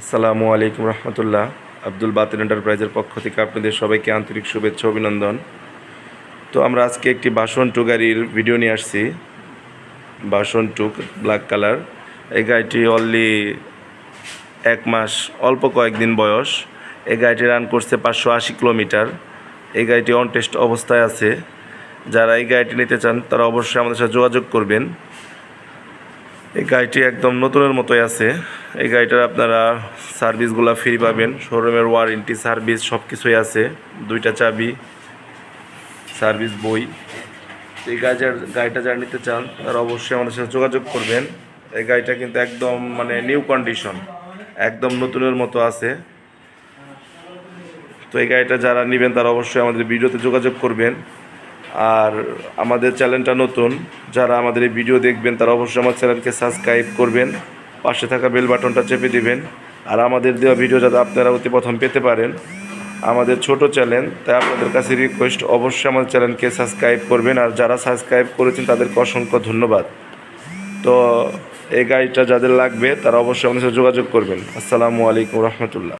আসসালামু আলাইকুম রহমতুল্লাহ। আব্দুল বাতিল এন্টারপ্রাইজের পক্ষ থেকে আপনাদের সবাইকে আন্তরিক শুভেচ্ছা অভিনন্দন। তো আমরা আজকে একটি বাসন টু গাড়ির ভিডিও নিয়ে আসছি। বাসন টু ব্ল্যাক কালার এই গাড়িটি অনলি এক মাস, অল্প কয়েকদিন বয়স। এই গাড়িটি রান করছে পাঁচশো আশি কিলোমিটার। এই গাড়িটি অন টেস্ট অবস্থায় আছে। যারা এই গাড়িটি নিতে চান, তারা অবশ্যই আমাদের সাথে যোগাযোগ করবেন। এই গাড়িটি একদম নতুনের মতোই আছে। এই গাড়িটার আপনারা সার্ভিসগুলো ফ্রি পাবেন। শোরুমের ওয়ারেন্টি সার্ভিস সব কিছুই আছে। দুইটা চাবি, সার্ভিস বই। এই গাড়িটার গাড়িটা যারা নিতে চান, তারা অবশ্যই আমাদের সাথে যোগাযোগ করবেন। এই গাড়িটা কিন্তু একদম মানে নিউ কন্ডিশন একদম নতুনের মতো আছে। তো এই গাড়িটা যারা নেবেন, তারা অবশ্যই আমাদের ভিডিওতে যোগাযোগ করবেন। আর আমাদের চ্যানেলটা নতুন, যারা আমাদের এই ভিডিও দেখবেন, তারা অবশ্যই আমার চ্যানেলকে সাবস্ক্রাইব করবেন। পাশে থাকা বেল বাটনটা চেপে দিবেন। আর আমাদের দেওয়া ভিডিও যাতে আপনারা অতি প্রথম পেতে পারেন। আমাদের ছোট চ্যানেল তাই আপনাদের কাছে রিকোয়েস্ট অবশ্যই আমাদের চ্যানেলকে সাবস্ক্রাইব করবেন। আর যারা সাবস্ক্রাইব করেছেন, তাদেরকে অসংখ্য ধন্যবাদ। তো এই গাড়িটা যাদের লাগবে, তারা অবশ্যই আমাদের সাথে যোগাযোগ করবেন। আসসালামু আলাইকুম রহমতুল্লাহ।